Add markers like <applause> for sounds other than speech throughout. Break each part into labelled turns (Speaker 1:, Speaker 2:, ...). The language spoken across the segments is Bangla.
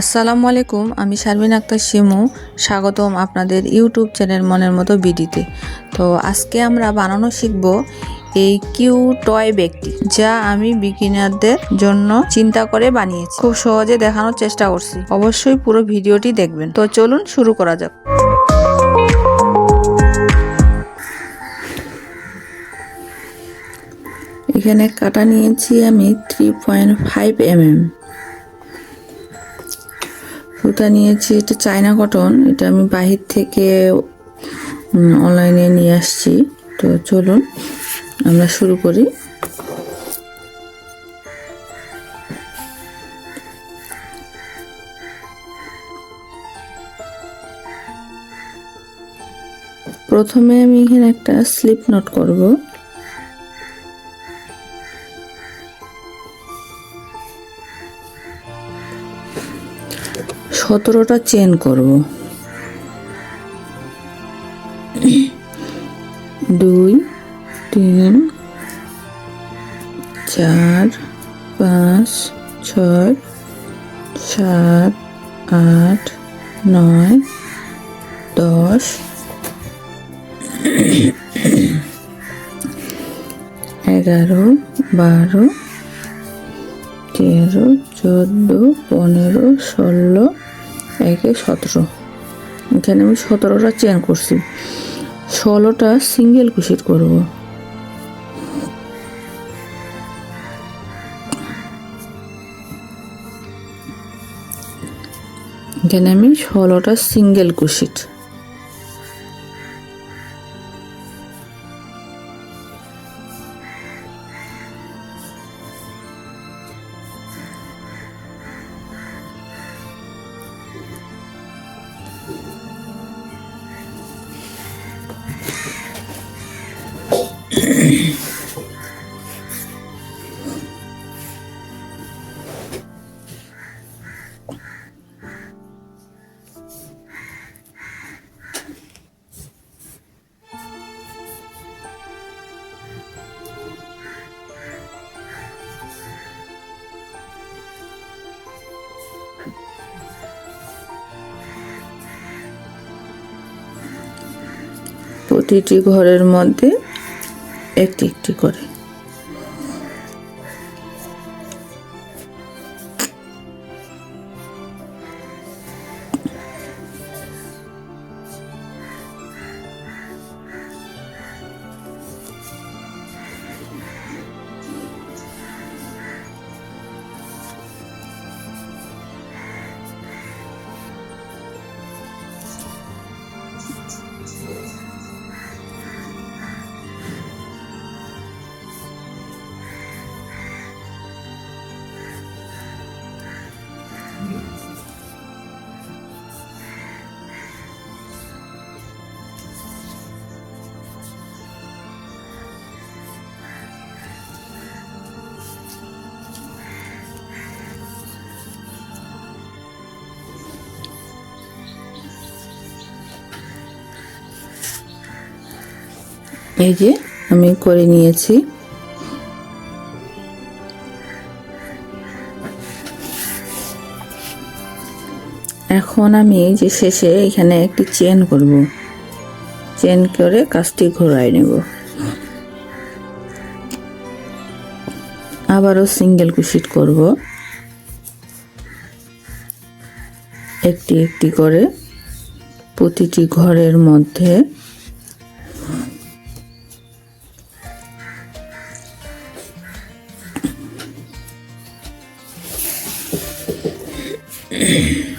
Speaker 1: আসসালামু আলাইকুম আমি শারমিন আক্তার শিমু স্বাগতম আপনাদের ইউটিউব চ্যানেল মনের মতো বিডিতে তো আজকে আমরা বানানো শিখব এই কিউ টয় ব্যাগটি যা আমি বিগিনারদের জন্য চিন্তা করে বানিয়েছি খুব সহজে দেখানোর চেষ্টা করছি অবশ্যই পুরো ভিডিওটি দেখবেন তো চলুন শুরু করা যাক এখানে কাটা নিয়েছি আমি থ্রি পয়েন্ট ফাইভ এম সুতা নিয়েছি এটা চায়না কটন এটা আমি বাহির থেকে অনলাইনে নিয়ে আসছি তো চলুন আমরা শুরু করি প্রথমে আমি এখানে একটা স্লিপ নট করবো সতেরোটা চেন করব দুই তিন চার পাঁচ ছয় সাত আট নয় দশ এগারো বারো তেরো চোদ্দো পনেরো ষোলো একে সতেরো এখানে আমি সতেরোটা চেন করছি ষোলোটা সিঙ্গেল কুশির করব এখানে আমি ষোলোটা সিঙ্গেল কুশিট প্রতিটি ঘরের মধ্যে একটি একটি করে এই যে আমি করে নিয়েছি এখন আমি যে শেষে এখানে একটি চেন করব চেন করে কাজটি ঘোরায় নেব আবারও সিঙ্গেল কুশিট করব একটি একটি করে প্রতিটি ঘরের মধ্যে Mm-hmm. <clears throat>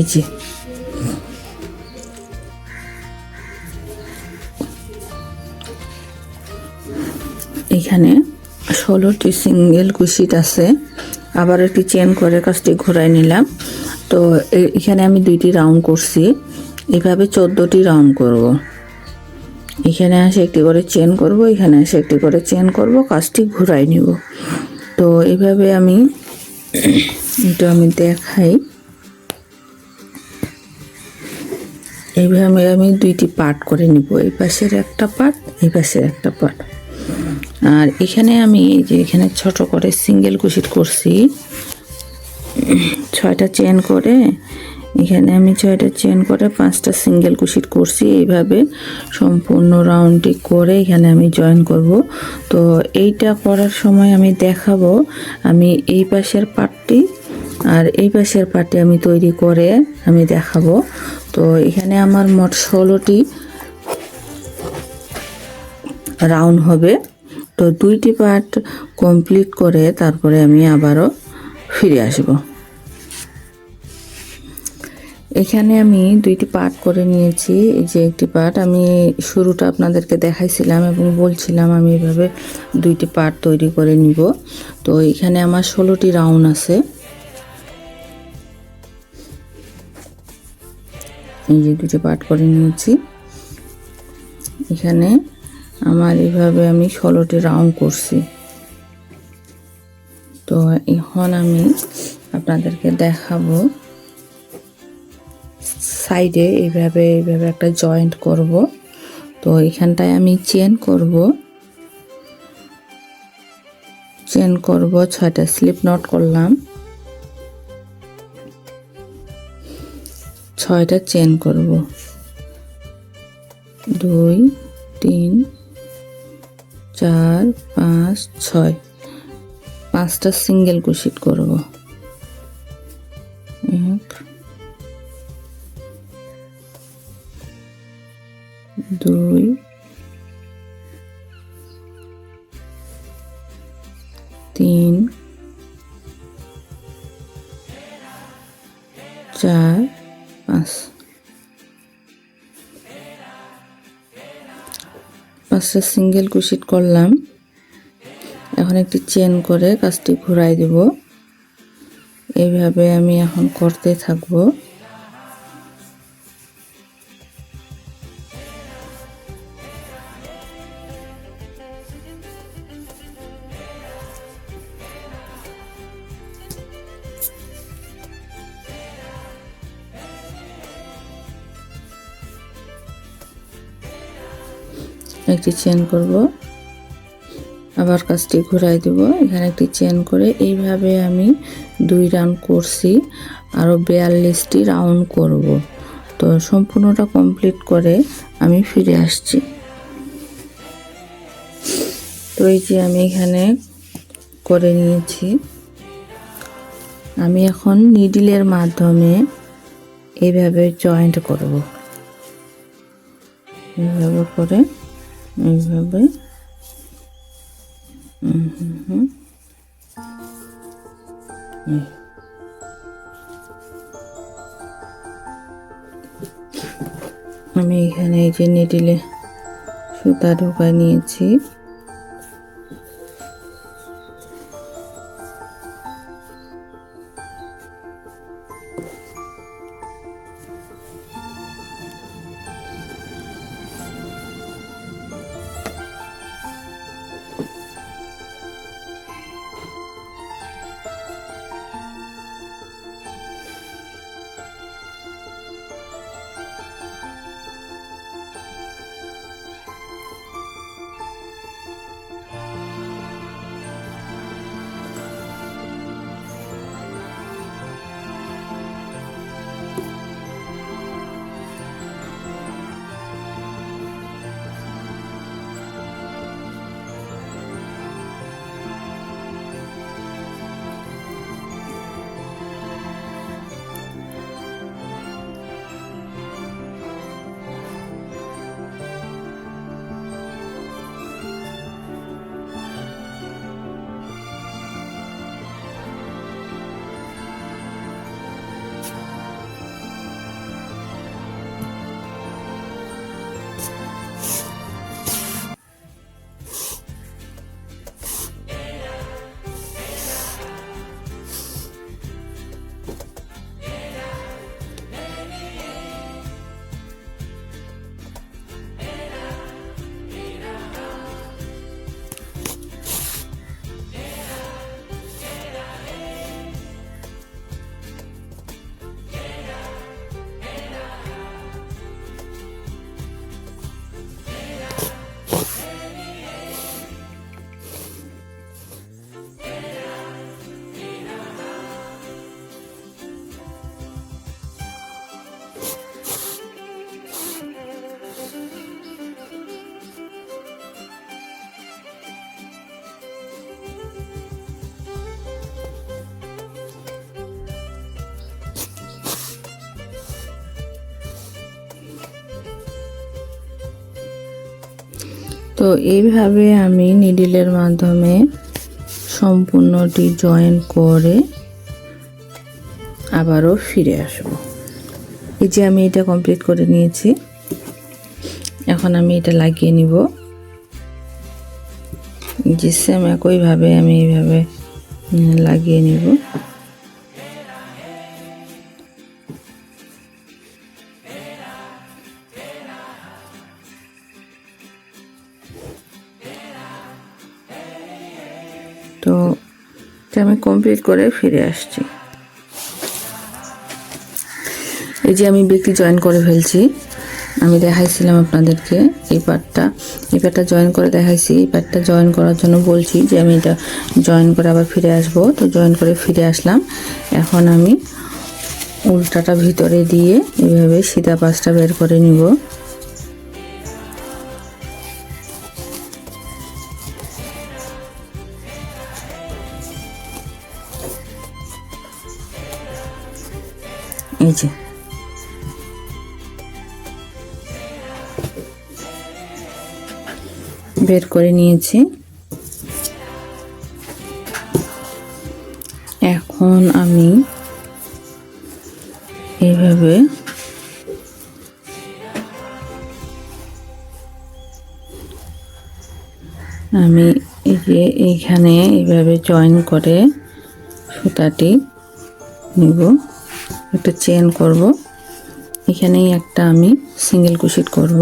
Speaker 1: Иди. এখানে ষোলোটি সিঙ্গেল কুশিট আছে আবার একটি চেন করে কাজটি ঘুরাই নিলাম তো এখানে আমি দুইটি রাউন্ড করছি এভাবে চোদ্দোটি রাউন্ড করব। এখানে আসে একটি করে চেন করব এখানে আসে একটি করে চেন করব কাজটি ঘুরাই নিব তো এভাবে আমি এটা আমি দেখাই এইভাবে আমি দুইটি পার্ট করে নিব এই পাশের একটা পার্ট এই পাশের একটা পার্ট আর এখানে আমি এই যে এখানে ছোট করে সিঙ্গেল কুশিট করছি ছয়টা চেন করে এখানে আমি ছয়টা চেন করে পাঁচটা সিঙ্গেল কুশিট করছি এইভাবে সম্পূর্ণ রাউন্ডটি করে এখানে আমি জয়েন করব তো এইটা করার সময় আমি দেখাবো আমি এই পাশের পার্টটি আর এই পাশের পাটি আমি তৈরি করে আমি দেখাবো তো এখানে আমার মোট ষোলোটি রাউন্ড হবে তো দুইটি পার্ট কমপ্লিট করে তারপরে আমি আবারও ফিরে আসব এখানে আমি দুইটি পার্ট করে নিয়েছি এই যে একটি পার্ট আমি শুরুটা আপনাদেরকে দেখাইছিলাম এবং বলছিলাম আমি এভাবে দুইটি পার্ট তৈরি করে নিব তো এখানে আমার ষোলোটি রাউন্ড আছে এই যে কিছু পাট করে নিয়েছি এখানে আমার এভাবে আমি ষোলোটি রাউন্ড করছি তো এখন আমি আপনাদেরকে দেখাবো সাইডে এইভাবে এইভাবে একটা জয়েন্ট করব তো এখানটায় আমি চেন করব চেন করব ছয়টা স্লিপ নট করলাম ছয়টা চেন করব দুই তিন চার পাঁচ ছয় পাঁচটা সিঙ্গেল কুশিট করব এক দুই তিন চার পাঁচ পাঁচটা সিঙ্গেল কুশিট করলাম এখন একটি চেন করে কাজটি ঘুরাই দেব এইভাবে আমি এখন করতে থাকবো একটি চেন করব আবার কাজটি ঘুরাই দেব এখানে একটি চেন করে এইভাবে আমি দুই রাউন্ড করছি আরও বিয়াল্লিশটি রাউন্ড করব তো সম্পূর্ণটা কমপ্লিট করে আমি ফিরে আসছি তো এই যে আমি এখানে করে নিয়েছি আমি এখন নিডিলের মাধ্যমে এইভাবে জয়েন্ট করব এইভাবে করে এইভাবে আমি এখানে এই যে নেটিলে সুতা ঢোকা নিয়েছি তো এইভাবে আমি নিডিলের মাধ্যমে সম্পূর্ণটি জয়েন করে আবারও ফিরে আসব এই যে আমি এটা কমপ্লিট করে নিয়েছি এখন আমি এটা লাগিয়ে নিব যে সেম একইভাবে আমি এইভাবে লাগিয়ে নিব তো আমি কমপ্লিট করে ফিরে আসছি এই যে আমি বেকরি জয়েন করে ফেলছি আমি দেখাইছিলাম আপনাদেরকে এই পার্টটা এই পার্টটা জয়েন করে দেখাইছি এই পার্টটা জয়েন করার জন্য বলছি যে আমি এটা জয়েন করে আবার ফিরে আসব তো জয়েন করে ফিরে আসলাম এখন আমি উল্টাটা ভিতরে দিয়ে এইভাবে সিধা পাশটা বের করে নিব এই বের করে নিয়েছি এখন আমি এইভাবে আমি এই যে এইখানে এইভাবে জয়েন করে সুতাটি নেব একটা চেন করব এখানেই একটা আমি সিঙ্গেল কুশিট করব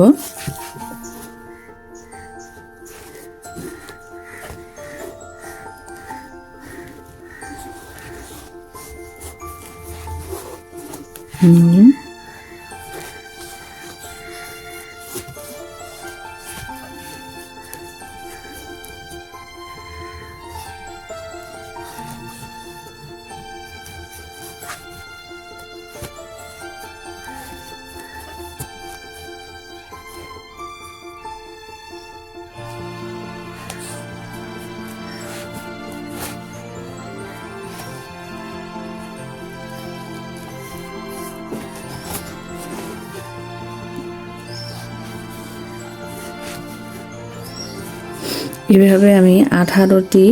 Speaker 1: এভাবে আমি আঠারোটি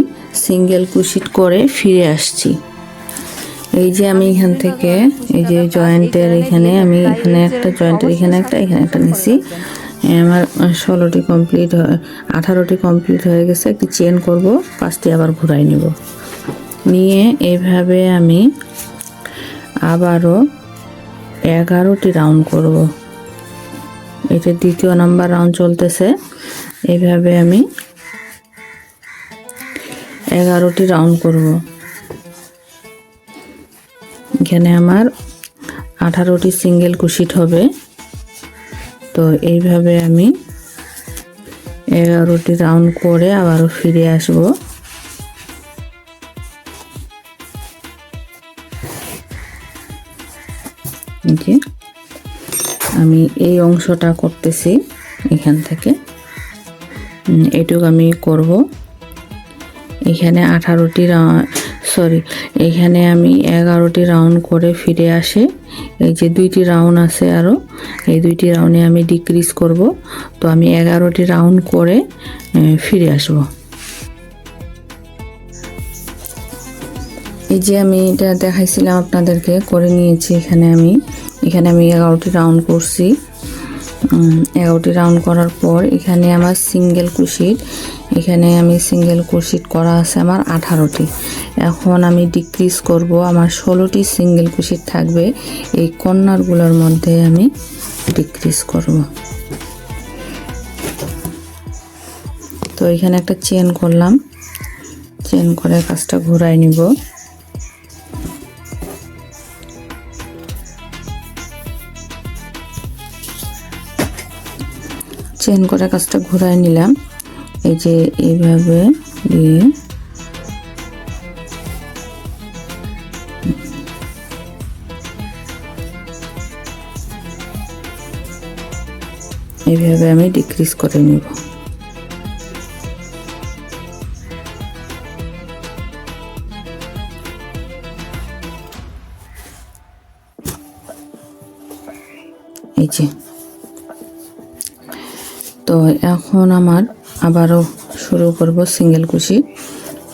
Speaker 1: সিঙ্গেল কুশিট করে ফিরে আসছি এই যে আমি এখান থেকে এই যে জয়েন্টের এখানে আমি এখানে একটা জয়েন্টের এখানে একটা এখানে একটা নিছি আমার ষোলোটি কমপ্লিট হয় আঠারোটি কমপ্লিট হয়ে গেছে একটি চেন করব পাঁচটি আবার ঘুরাই নিব নিয়ে এভাবে আমি আবারও এগারোটি রাউন্ড করব এটা দ্বিতীয় নাম্বার রাউন্ড চলতেছে এভাবে আমি এগারোটি রাউন্ড করব এখানে আমার আঠারোটি সিঙ্গেল কুশিট হবে তো এইভাবে আমি এগারোটি রাউন্ড করে আবারও ফিরে আসব আমি এই অংশটা করতেছি এখান থেকে এটুক আমি করবো এখানে আঠারোটি সরি এখানে আমি এগারোটি রাউন্ড করে ফিরে আসে এই যে দুইটি রাউন্ড আছে আরও এই দুইটি রাউন্ডে আমি ডিক্রিজ করব তো আমি এগারোটি রাউন্ড করে ফিরে আসবো এই যে আমি এটা দেখাইছিলাম আপনাদেরকে করে নিয়েছি এখানে আমি এখানে আমি এগারোটি রাউন্ড করছি এগারোটি রাউন্ড করার পর এখানে আমার সিঙ্গেল কুশির এখানে আমি সিঙ্গেল কুশিট করা আছে আমার আঠারোটি এখন আমি ডিক্রিজ করব আমার ষোলোটি সিঙ্গেল কুশিট থাকবে এই কর্নারগুলোর মধ্যে আমি ডিক্রিজ করব তো এখানে একটা চেন করলাম চেন করে কাজটা ঘুরাই নিব চেন করে কাজটা ঘুরাই নিলাম এই যে এইভাবে দিয়ে এইভাবে আমি ডিক্রিজ করে নেব এই যে তো এখন আমার আবারও শুরু করব সিঙ্গেল কুশি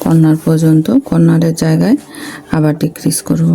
Speaker 1: কর্নার পর্যন্ত কর্নারের জায়গায় আবার ডিক্রিজ করব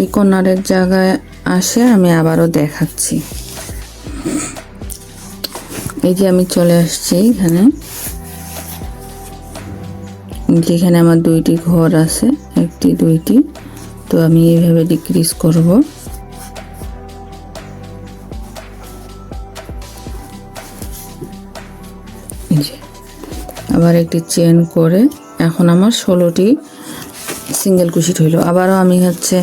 Speaker 1: এই কর্নারের জায়গায় আসে আমি আবারও দেখাচ্ছি এই যে আমি চলে আসছি এখানে যেখানে আমার দুইটি ঘর আছে একটি দুইটি তো আমি এইভাবে ডিক্রিজ করব আবার একটি চেন করে এখন আমার ষোলোটি সিঙ্গেল কুশিট হইল আবারও আমি হচ্ছে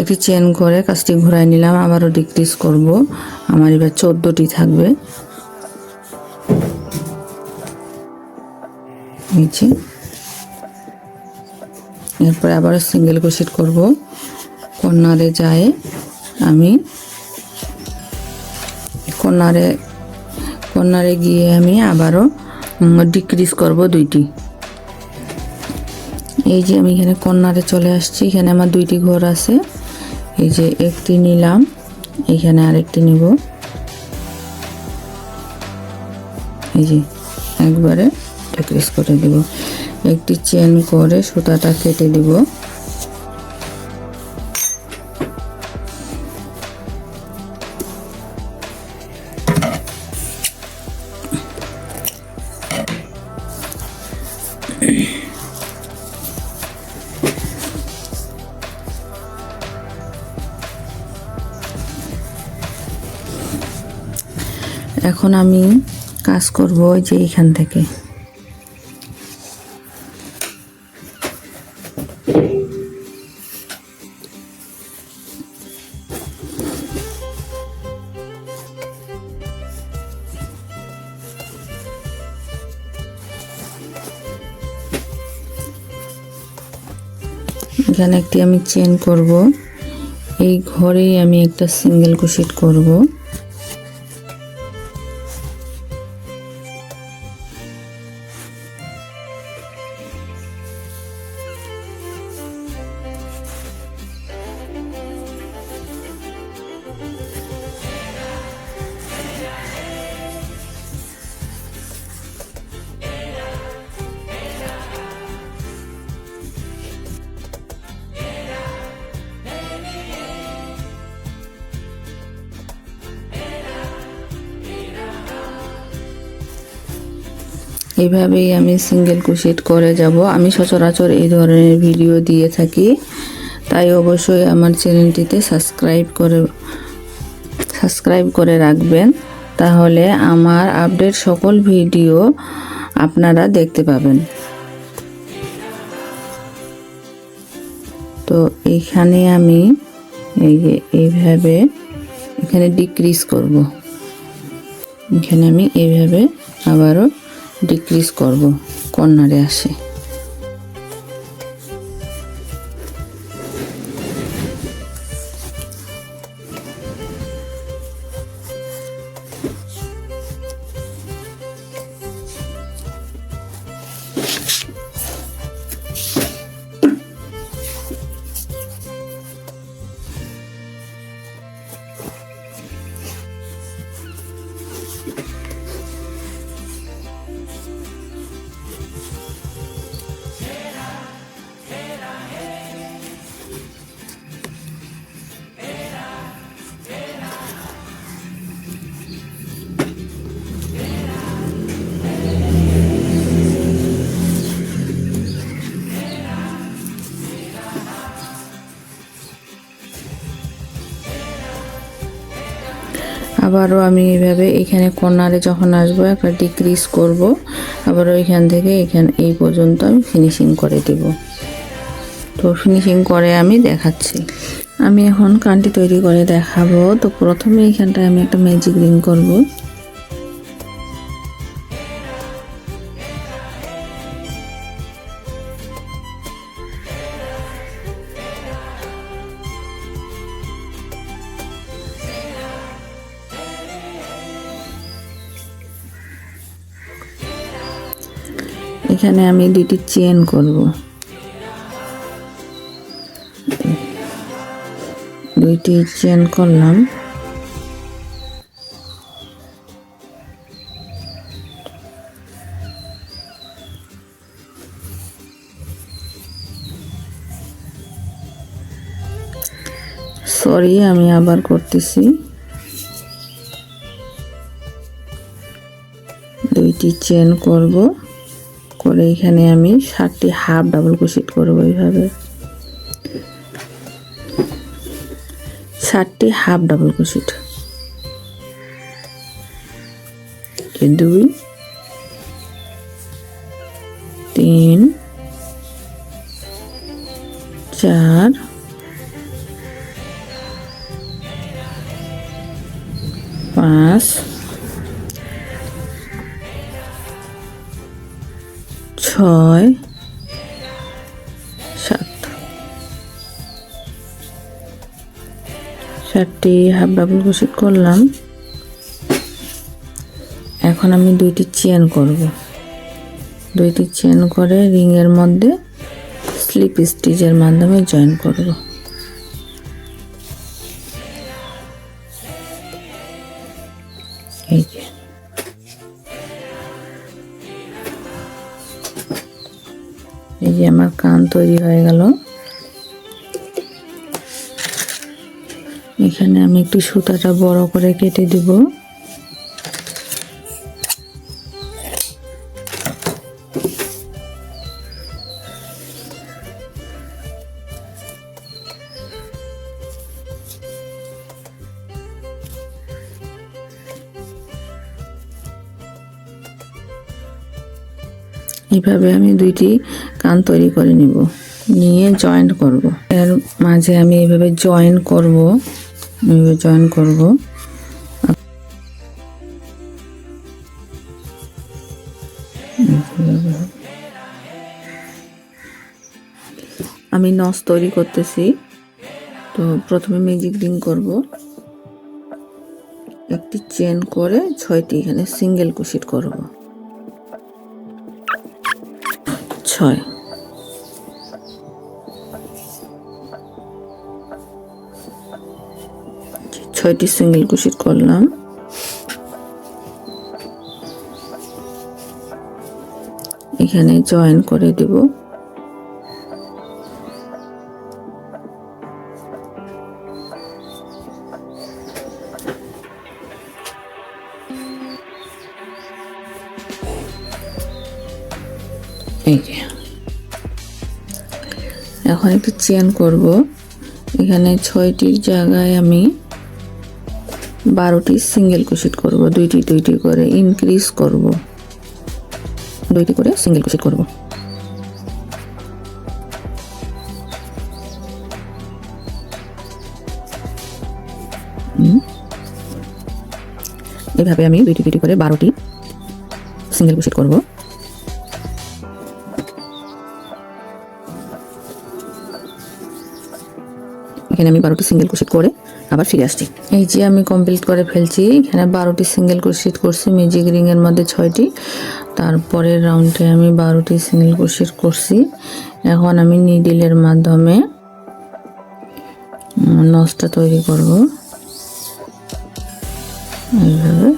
Speaker 1: একটি চেন করে কাজটি ঘুরাই নিলাম আবারও ডিক্রিজ করব আমার এবার চোদ্দোটি থাকবে এরপরে আবারও সিঙ্গেল কুশিট করব কন্যারে যায় আমি কন্যারে কন্যারে গিয়ে আমি আবারও ডিক্রিজ করব দুইটি এই যে আমি এখানে কর্নারে চলে আসছি এখানে আমার দুইটি ঘর আছে এই যে একটি নিলাম এখানে আরেকটি নিব এই যে একবারে ডেক্রেস করে দিব একটি চেন করে সুতাটা কেটে দিবো আমি কাজ করব যে এইখান থেকে এখানে একটি আমি চেন করব এই ঘরেই আমি একটা সিঙ্গেল কুশিট করবো এইভাবেই আমি সিঙ্গেল কুশিট করে যাব আমি সচরাচর এই ধরনের ভিডিও দিয়ে থাকি তাই অবশ্যই আমার চ্যানেলটিতে সাবস্ক্রাইব করে সাবস্ক্রাইব করে রাখবেন তাহলে আমার আপডেট সকল ভিডিও আপনারা দেখতে পাবেন তো এখানে আমি এই যে এইভাবে এখানে ডিক্রিজ করব এখানে আমি এইভাবে আবারও ডিক্রিজ করব কর্নারে আসে আবারও আমি এইভাবে এখানে কর্নারে যখন আসবো একটা ডিক্রিজ করব আবারও এখান থেকে এখান এই পর্যন্ত আমি ফিনিশিং করে দেব তো ফিনিশিং করে আমি দেখাচ্ছি আমি এখন কানটি তৈরি করে দেখাবো তো প্রথমে এখানটায় আমি একটা ম্যাজিক রিং করবো এখানে আমি দুটি চেন করব দুইটি চেন করলাম সরি আমি আবার করতেছি দুইটি চেন করবো তারপরে এখানে আমি শার্টটি হাফ ডাবল ক্রোশেট করব এইভাবে শার্টটি হাফ ডাবল ক্রোশেট দুই তিন চার ছয় সাত সাতটি হাফ ডাবল ক্রোশেট করলাম এখন আমি দুইটি চেন করব দুইটি চেন করে রিংয়ের মধ্যে স্লিপ স্টিচের মাধ্যমে জয়েন করবো তৈরি হয়ে গেল এখানে আমি একটু সুতাটা বড় করে কেটে দিব এইভাবে আমি দুইটি টান তৈরি করে নিব নিয়ে জয়েন্ট করব। এর মাঝে আমি এভাবে জয়েন করব এভাবে জয়েন করব আমি নস তৈরি করতেছি তো প্রথমে ম্যাজিক রিং করব একটি চেন করে ছয়টি এখানে সিঙ্গেল কুশিট করব ছয় ছয়টি সিঙ্গেল কুশিট করলাম এখানে জয়েন করে দেব এখন একটু চেন করবো এখানে ছয়টির জায়গায় আমি বারোটি সিঙ্গেল কুশিট করব দুইটি দুইটি করে ইনক্রিজ করব দুইটি করে সিঙ্গেল কুশিট করব এভাবে আমি দুইটি দুইটি করে বারোটি সিঙ্গেল কুশিট করবো এখানে আমি বারোটি সিঙ্গেল ক্রোশেট করে আবার ফিরে আসছি এই যে আমি কমপ্লিট করে ফেলছি এখানে বারোটি সিঙ্গেল ক্রোশেট করছি মিউজিক রিংয়ের মধ্যে ছয়টি তারপরের রাউন্ডে আমি বারোটি সিঙ্গেল ক্রোশেট করছি এখন আমি নিডিলের মাধ্যমে নসটা তৈরি করব এইভাবে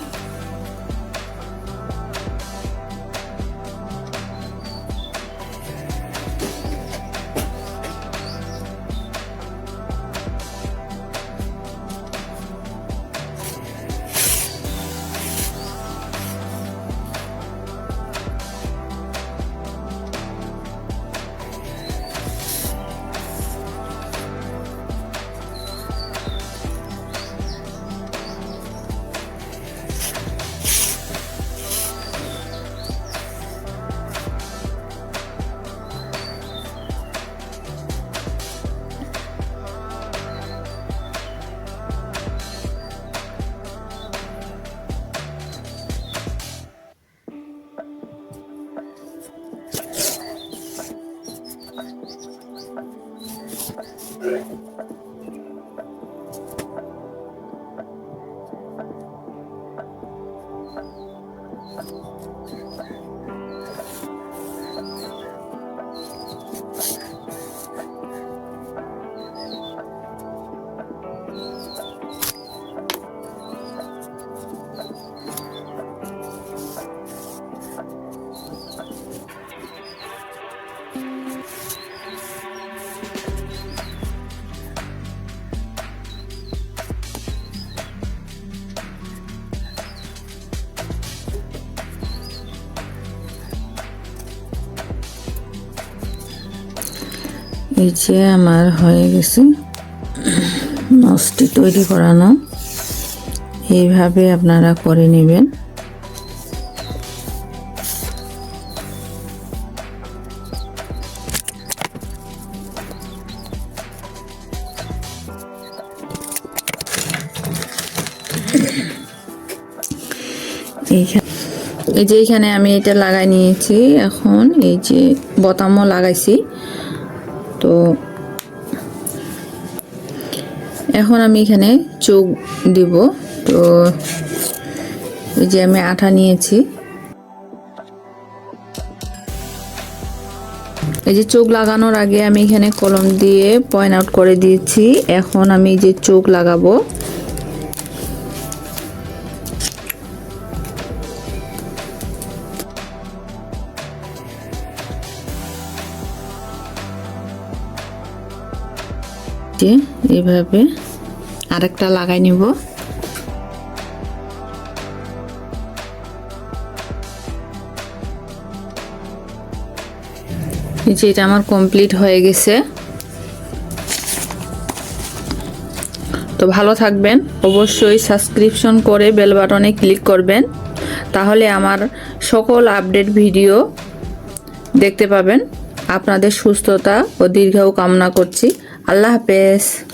Speaker 1: এই যে আমার হয়ে গেছে নসটি তৈরি করানো এইভাবে আপনারা করে নেবেন এই যে এখানে আমি এটা লাগাই নিয়েছি এখন এই যে বোতামও লাগাইছি তো এখন আমি এখানে চোখ দিব তো এই যে আমি আঠা নিয়েছি এই যে চোখ লাগানোর আগে আমি এখানে কলম দিয়ে পয়েন্ট আউট করে দিয়েছি এখন আমি যে চোখ লাগাবো এভাবে আরেকটা লাগাই নিব যে এটা আমার কমপ্লিট হয়ে গেছে তো ভালো থাকবেন অবশ্যই সাবস্ক্রিপশন করে বেল বাটনে ক্লিক করবেন তাহলে আমার সকল আপডেট ভিডিও দেখতে পাবেন আপনাদের সুস্থতা ও দীর্ঘ কামনা করছি আল্লাহ হাফেজ